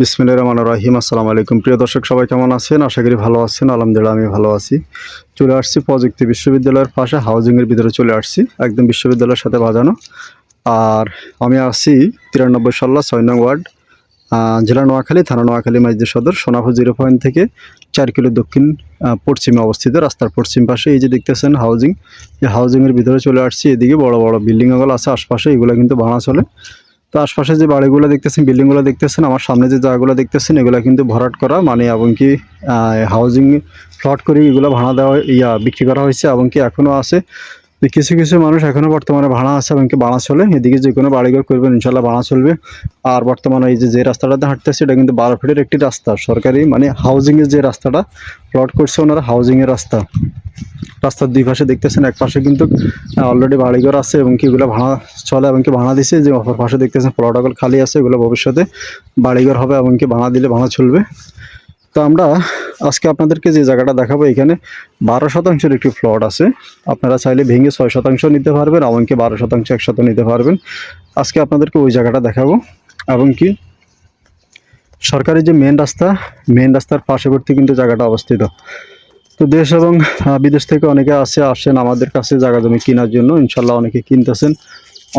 বিসমিল্লাহির রহমানির রহিম। আসসালামু আলাইকুম। প্রিয় দর্শক, সবাই কেমন আছেন? আশা করি ভালো আছেন। আলহামদুলিল্লাহ আমি ভালো আছি। চলে আসছি প্রযুক্তি বিশ্ববিদ্যালয়ের পাশে, হাউজিংয়ের ভিতরে চলে আসছি। একদম বিশ্ববিদ্যালয়ের সাথে বাজানো। আর আমি আছি তিরানব্বই সাল্লা ছয় নং ওয়ার্ড জেলা নোয়াখালী, থানা নোয়াখালী মাইজদি সদর, সোনাপুর জিরো পয়েন্ট থেকে চার কিলো দক্ষিণ পশ্চিমে অবস্থিত। রাস্তার পশ্চিম পাশে এই যে দেখতেছেন হাউজিং, এই হাউজিংয়ের ভিতরে চলে আসছি। এদিকে বড় বড় বিল্ডিংগুলো আছে, আশপাশে এগুলো কিন্তু ভাঙা চলে। তো আশপাশে যে বাড়িগুলো দেখতেছেন, বিল্ডিংগুলো দেখতেছেন, আমার সামনে যে জায়গাগুলো দেখতেছেন, এগুলো কিন্তু ভরাট করা মানে এবং কি হাউজিং ফ্লট করে এগুলো ভাড়া দেওয়া, ইয়া, বিক্রি করা হয়েছে এবং কি এখনও আছে। কিছু কিছু মানুষ এখনও বর্তমানে ভাড়া আছে এবং ভাড়া চলে, এদিকে যে কোনো বাড়িঘর করবেন ইনশাল্লাহ ভাড়া চলবে। আর বর্তমানে এই যে যে রাস্তাটাতে হাঁটতেছে, এটা কিন্তু বারো ফিটের একটি রাস্তা। সরকারি মানে হাউজিংয়ের যে রাস্তাটা প্লট করছে ওনারা হাউজিংয়ের রাস্তা। রাস্তার দুই পাশে দেখতেছেন, এক পাশে কিন্তু অলরেডি বাড়িঘর আছে এবং কি এগুলো ভাড়া চলে এবং কি ভাড়া দিছে। যে অপর পাশে দেখতেছেন প্লটগুলো খালি আছে, এগুলো ভবিষ্যতে বাড়িঘর হবে এবং কি ভাড়া দিলে ভাড়া চলবে। তো আমরা আজকে আপনাদেরকে যে জায়গাটা দেখাবো এখানে বারো শতাংশের একটি প্লট আছে। আপনারা চাইলে ভেঙে ছয় শতাংশ নিতে পারবেন, এমনকি বারো শতাংশ একসাথে নিতে পারবেন। আজকে আপনাদেরকে ওই জায়গাটা দেখাবো। এবং কি? সরকারি যে মেন রাস্তা মেন রাস্তার পার্শ্ববর্তী কিন্তু জায়গাটা অবস্থিত। তো দেশ এবং বিদেশ থেকে অনেকে আসে, আসেন আমাদের কাছে জায়গা জমি কেনার জন্য। ইনশাল্লাহ অনেকে কিনতেছেন,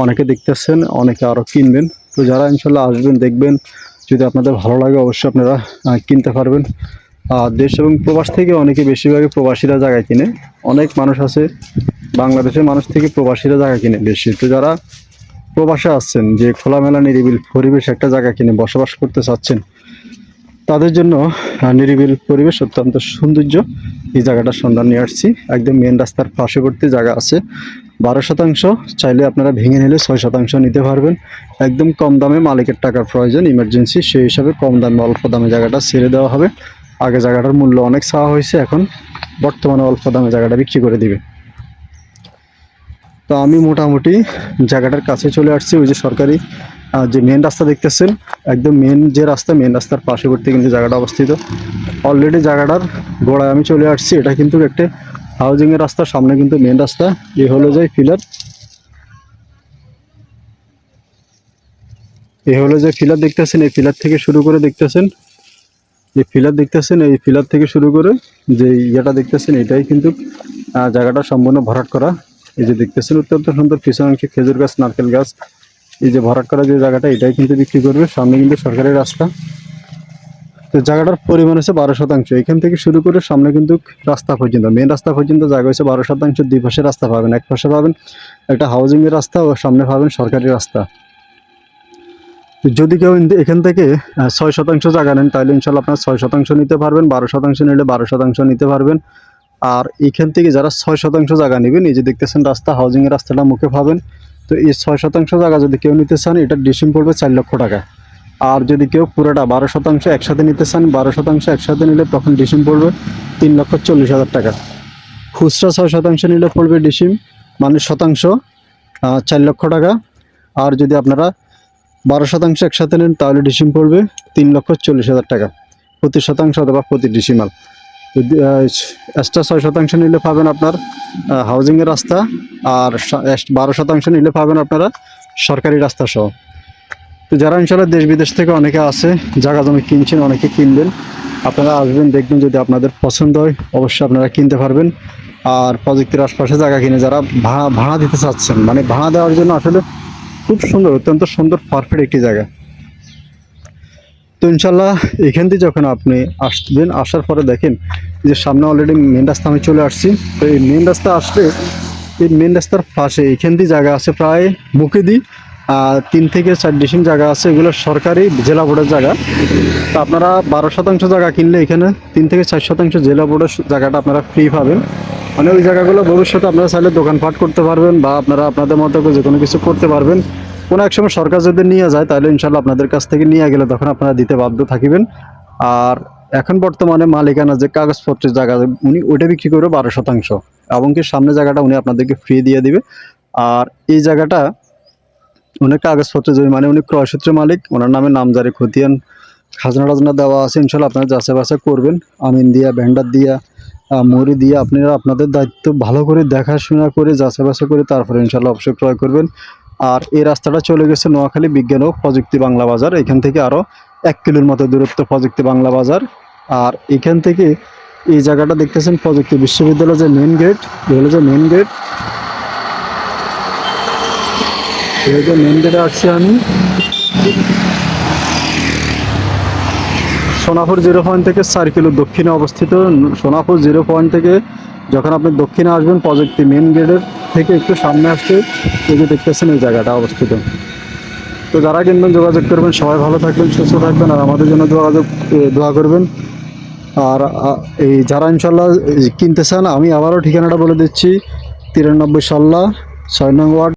অনেকে দেখতেছেন, অনেকে আরও কিনবেন। তো যারা ইনশাল্লাহ আসবেন, দেখবেন যদি আপনাদের ভালো লাগে, অবশ্যই আপনারা কিনতে পারবেন। দেশ এবং প্রবাস থেকে অনেকে বেশিরভাগই প্রবাসীরা জায়গায় কিনে। অনেক মানুষ আছে, বাংলাদেশের মানুষ থেকে প্রবাসীরা জায়গা কিনে বেশি। তো যারা প্রবাসে আসছেন যে খোলামেলা, নিরিবিল পরিবেশ একটা জায়গা কিনে বসবাস করতে চাচ্ছেন, তাদের জন্য নিরিবিল পরিবেশ অত্যন্ত সৌন্দর্য। এই জায়গাটার সন্ধান নিয়ে আসছি। একদম মেন রাস্তার পার্শ্ববর্তী জায়গা আছে। বারো শতাংশ, চাইলে আপনারা ভেঙে নিলে ছয় শতাংশ নিতে পারবেন। একদম কম দামে মালিকের টাকার প্রয়োজন ইমার্জেন্সি সেই হিসাবে কম দামে, অল্প দামে জায়গাটা ছেড়ে দেওয়া হবে। আগে জায়গাটার মূল্য অনেক চাওয়া হয়েছে, এখন বর্তমানে অল্প দামে জায়গাটা বিক্রি করে দিবে। তো আমি মোটামুটি জায়গাটার কাছে চলে আসছি, ওই যে সরকারি যে মেন রাস্তা দেখতেছেন, একদম মেন যে রাস্তা মেন রাস্তার পার্শ্ববর্তী কিন্তু জায়গাটা অবস্থিত। অলরেডি জায়গাটার গোড়ায় আমি চলে আসছি, এটা কিন্তু একটা হাউজিং এর রাস্তার সামনে কিন্তু মেন রাস্তা, এই হলো যে ফিলার এই হলো যে ফিলার দেখতেছেন, এই ফিলার থেকে শুরু করে দেখতেছেন, এই ফিলার দেখতেছেন, এই ফিলার থেকে শুরু করে যে ইয়েটা দেখতেছেন, এটাই কিন্তু জায়গাটা সম্পূর্ণ ভরাট করা। এই যে দেখতেছেন, অত্যন্ত সুন্দর, পিছনে অংশে খেজুর গাছ, নারকেল গাছ এই যে ভরাট করা যে জায়গাটা, এটাই কিন্তু বিক্রি করবে। সামনে কিন্তু সরকারি রাস্তা। তো জায়গাটার পরিমাণ হচ্ছে বারো শতাংশ। এখান থেকে শুরু করে সামনে কিন্তু রাস্তা পর্যন্ত মেন রাস্তা পর্যন্ত জায়গা হচ্ছে বারো শতাংশ। দুই পাশে রাস্তা পাবেন, এক পাশে পাবেন। একটা হাউজিং এর রাস্তা ও সামনে পাবেন সরকারি রাস্তা। যদি কেউ এখান থেকে ছয় শতাংশ জায়গা নেন, তাহলে ইনশাল্লাহ আপনার ছয় শতাংশ নিতে পারবেন, বারো শতাংশ নিলে বারো শতাংশ নিতে পারবেন। আর এখান থেকে যারা ছয় শতাংশ জায়গা নেবেন, এই যে দেখতেছেন রাস্তা হাউজিং এর রাস্তাটা মুখে পাবেন। তো এই ছয় শতাংশ জায়গা যদি কেউ নিতে চান, এটা ডিসিম পড়বে চার লক্ষ টাকা। আর যদি কেউ পুরোটা বারো শতাংশ একসাথে নিতে চান, বারো শতাংশ একসাথে নিলে তখন ডিসিম পড়বে তিন লক্ষ চল্লিশ হাজার টাকা। খুচরা ছয় শতাংশ নিলে পড়বে ডিসিম মানে শতাংশ চার লক্ষ টাকা। আর যদি আপনারা বারো শতাংশ একসাথে নেন, তাহলে ডিসিম পড়বে তিন লক্ষ চল্লিশ হাজার টাকা। প্রতি শতাংশ অথবা প্রতি ডিসিমাল এক্সট্রা ছয় শতাংশ নিলে পাবেন আপনার হাউজিংয়ের রাস্তা আর বারো শতাংশ নিলে পাবেন আপনারা সরকারি রাস্তা সহ। তো যারা ইনশাল্লাহ দেশ বিদেশ থেকে অনেকে আছে জায়গা জমি কিনছেন, অনেকে কিনবেন, আপনারা আসবেন, দেখবেন যদি আপনাদের পছন্দ হয়, অবশ্যই আপনারা কিনতে পারবেন। আর প্রযুক্তির আশপাশে জায়গা কিনে যারা ভাড়া ভাড়া দিতে চাচ্ছেন মানে ভাড়া দেওয়ার জন্য আসলে খুব সুন্দর, অত্যন্ত সুন্দর পারফেক্ট একটি জায়গা। তো ইনশাল্লাহ এখান থেকে যখন আপনি আসবেন, আসার পরে দেখেন যে সামনে অলরেডি মেন রাস্তা আমি চলে আসছি। তো এই মেন রাস্তা আসলে এই মেন রাস্তার পাশে এখান দিয়ে জায়গা আছে প্রায় মুখে দিই তিন থেকে চার ডিসিম জায়গা আছে। এগুলো সরকারি জেলা বোর্ডের জায়গা। তো আপনারা বারো শতাংশ জায়গা কিনলে এখানে তিন থেকে চার শতাংশ জেলা বোর্ডের জায়গাটা আপনারা ফ্রি পাবেন। মানে ওই জায়গাগুলো ভবিষ্যতে আপনারা চাইলে দোকানপাট করতে পারবেন বা আপনারা আপনাদের মতো যে কোনো কিছু করতে পারবেন। কোনো এক সময় সরকার যদি নিয়ে যায়, তাহলে ইনশাল্লাহ আপনাদের কাছ থেকে নিয়ে গেলে তখন আপনারা দিতে বাধ্য থাকিবেন। আর এখন বর্তমানে মালিকানা যে কাগজপত্রের জায়গা, উনি ওইটা বিক্রি করবে বারো শতাংশ। এবং কি সামনে জায়গাটা উনি আপনাদেরকে ফ্রি দিয়ে দিবে। আর এই জায়গাটা উনি কাগজপত্র জমি মানে উনি ক্রয়সূত্রে মালিক, ওনার নামে নামজারি খতিয়ান, খাজনা টাজনা দেওয়া আছে, ইনশাল্লাহ আপনারা যাচাই বাছাই করবেন। আমিন দিয়া, ভেন্ডার দিয়া মরি দিয়ে, আপনারা আপনাদের দায়িত্ব ভালো করে দেখাশোনা করে, যাচাই বাছাই করে, তারপরে ইনশাল্লাহ অবশ্যই ক্রয় করবেন। আর এই রাস্তাটা চলে গেছে নোয়াখালী বিজ্ঞান ও প্রযুক্তি বাংলা বাজার। এখান থেকে আরও এক কিলোর মতো দূরত্ব প্রযুক্তি বাংলা বাজার। আর এখান থেকে এই জায়গাটা দেখতেছেন প্রযুক্তি বিশ্ববিদ্যালয়ের যে মেন গেট হলো যে মেন গেট। এই মেন গেটে আসছি আমি। সোনাপুর জিরো পয়েন্ট থেকে চার কিলো দক্ষিণে অবস্থিত। সোনাপুর জিরো পয়েন্ট থেকে যখন আপনি দক্ষিণে আসবেন প্রযুক্তি মেন গেটের থেকে একটু সামনে আসতে এই যে দেখতেছেন এই জায়গাটা অবস্থিত। তো যারা কিনবেন, যোগাযোগ করবেন, সবাই ভালো থাকবেন, সুস্থ থাকবেন, আর আমাদের জন্য যোগাযোগ দোয়া করবেন। আর এই যারা ইনশাল্লাহ কিনতে চান, আমি আবারও ঠিকানাটা বলে দিচ্ছি, তিরানব্বই সাল্লা, ছয় নং ওয়ার্ড।